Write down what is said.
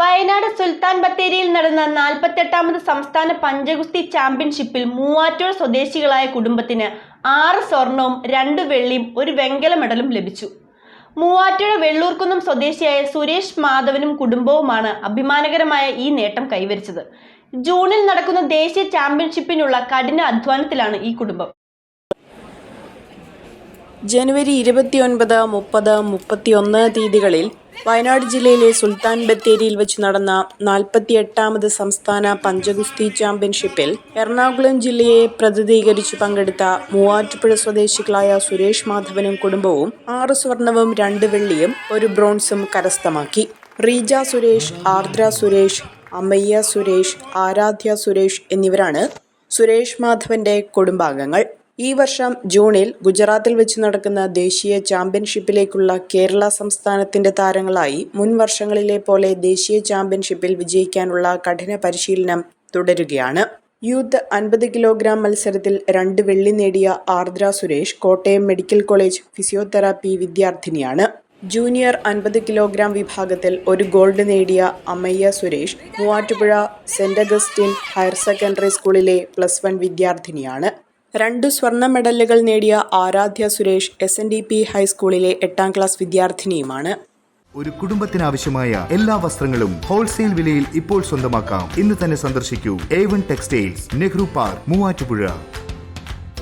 വയനാട് സുൽത്താൻ ബത്തേരിയിൽ നടന്ന നാൽപ്പത്തെട്ടാമത് സംസ്ഥാന പഞ്ചഗുസ്തി ചാമ്പ്യൻഷിപ്പിൽ മൂവാറ്റൂർ സ്വദേശികളായ കുടുംബത്തിന് ആറ് സ്വർണവും രണ്ട് വെള്ളിയും ഒരു വെങ്കല മെഡലും ലഭിച്ചു. മൂവാറ്റുപുഴ വെള്ളൂർക്കുന്നം സ്വദേശിയായ സുരേഷ് മാധവനും കുടുംബവുമാണ് അഭിമാനകരമായ ഈ നേട്ടം കൈവരിച്ചത്. ജൂണിൽ നടക്കുന്ന ദേശീയ ചാമ്പ്യൻഷിപ്പിനുള്ള കഠിന അധ്വാനത്തിലാണ് ഈ കുടുംബം. ജനുവരി ഇരുപത്തിയൊൻപത് മുപ്പത് മുപ്പത്തിയൊന്ന് തീയതികളിൽ വയനാട് ജില്ലയിലെ സുൽത്താൻ ബത്തേരിയിൽ വെച്ച് നടന്ന നാൽപ്പത്തിയെട്ടാമത് സംസ്ഥാന പഞ്ചഗുസ്തി ചാമ്പ്യൻഷിപ്പിൽ എറണാകുളം ജില്ലയെ പ്രതിനിധീകരിച്ച് പങ്കെടുത്ത മൂവാറ്റുപുഴ സ്വദേശികളായ സുരേഷ് മാധവനും കുടുംബവും ആറ് സ്വർണവും രണ്ട് വെള്ളിയും ഒരു ബ്രോൺസും കരസ്ഥമാക്കി. റീജ സുരേഷ് ആർദ്ര സുരേഷ് അമ്മയ്യ സുരേഷ് ആരാധ്യ സുരേഷ് എന്നിവരാണ് സുരേഷ് മാധവന്റെ കുടുംബാംഗങ്ങൾ. ഈ വർഷം ജൂണിൽ ഗുജറാത്തിൽ വെച്ച് നടക്കുന്ന ദേശീയ ചാമ്പ്യൻഷിപ്പിലേക്കുള്ള കേരള സംസ്ഥാനത്തിന്റെ താരങ്ങളായി മുൻ വർഷങ്ങളിലെ പോലെ ദേശീയ ചാമ്പ്യൻഷിപ്പിൽ വിജയിക്കാനുള്ള കഠിന പരിശീലനം തുടരുകയാണ്. യൂത്ത് അൻപത് കിലോഗ്രാം മത്സരത്തിൽ രണ്ട് വെള്ളി നേടിയ Ardra Suresh Kottayam medical college physiotherapy വിദ്യാർത്ഥിനിയാണ്. ജൂനിയർ അൻപത് കിലോഗ്രാം വിഭാഗത്തിൽ ഒരു ഗോൾഡ് നേടിയ Ammayya Suresh Muvattupuzha Saint Augustine higher secondary സ്കൂളിലെ പ്ലസ് വൺ വിദ്യാർത്ഥിനിയാണ്. രണ്ട് സ്വർണ മെഡലുകൾ നേടിയ Aradhya Suresh S N D P ഹൈസ്കൂളിലെ എട്ടാം ക്ലാസ് വിദ്യാർത്ഥിനിയുമാണ്. ഒരു കുടുംബത്തിനാവശ്യമായ എല്ലാ വസ്ത്രങ്ങളും ഹോൾസെയിൽ വിലയിൽ ഇപ്പോൾ സ്വന്തമാക്കാം. ഇന്ന് തന്നെ സന്ദർശിക്കൂ. A one textiles Nehru park Muvattupuzha.